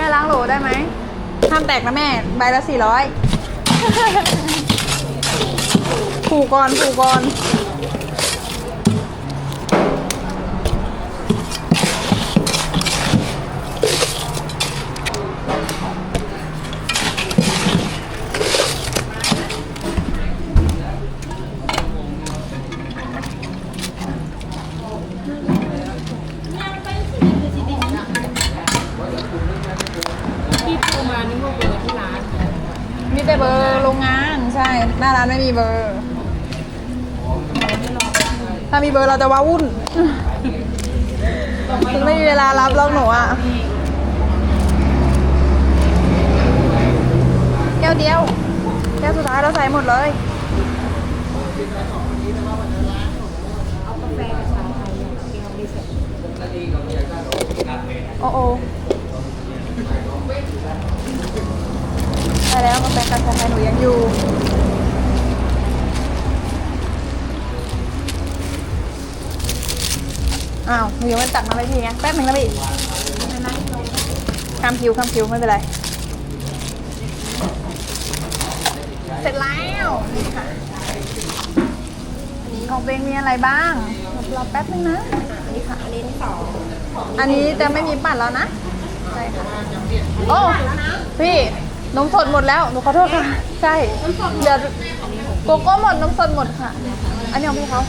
ม่ล้างโหลได้ไหมห้ามแตกนะแม่ ใบละสี่ร้อยผูกก่อนผูกก่อน ที่โทรมานึกว่าเบอร์ที่ร้านมีแต่เบอร์โรงงานใช่ หน้าร้านไม่มีเบอร์ ถ้ามีเบอร์เราจะว้าวุ่นคือไม่มีเวลารับแล้วหนูอะแก้วเดียว แก้วสุดท้ายเราใส่หมดเลยเอากาแฟกับชาไทยเนี่ยแก้วดิเสร็จ โอ้โอได้ แล้วกาแฟกาแฟไทยหนูยังอยู่อ้าวหนูยังไม่ตักมาเลยทีไงแป๊บหนึ่งนะพี่ข้ามคิวข้ามคิวไม่เป็นไร เสร็จแล้วนี่ค่ะของเบงมีอะไรบ้างรอแป๊บนึงนะนี่ค่ะอันนี้สองอันนี้จะไม่มีปั่นแล้วนะใช่ค่ะโอ้พี่ นมสดหมดแล้วหนูขอโทษค่ะ ใช่เดี๋ยวโกโก้หมดนมสดหมดค่ะ อันนี้ของพี่เขา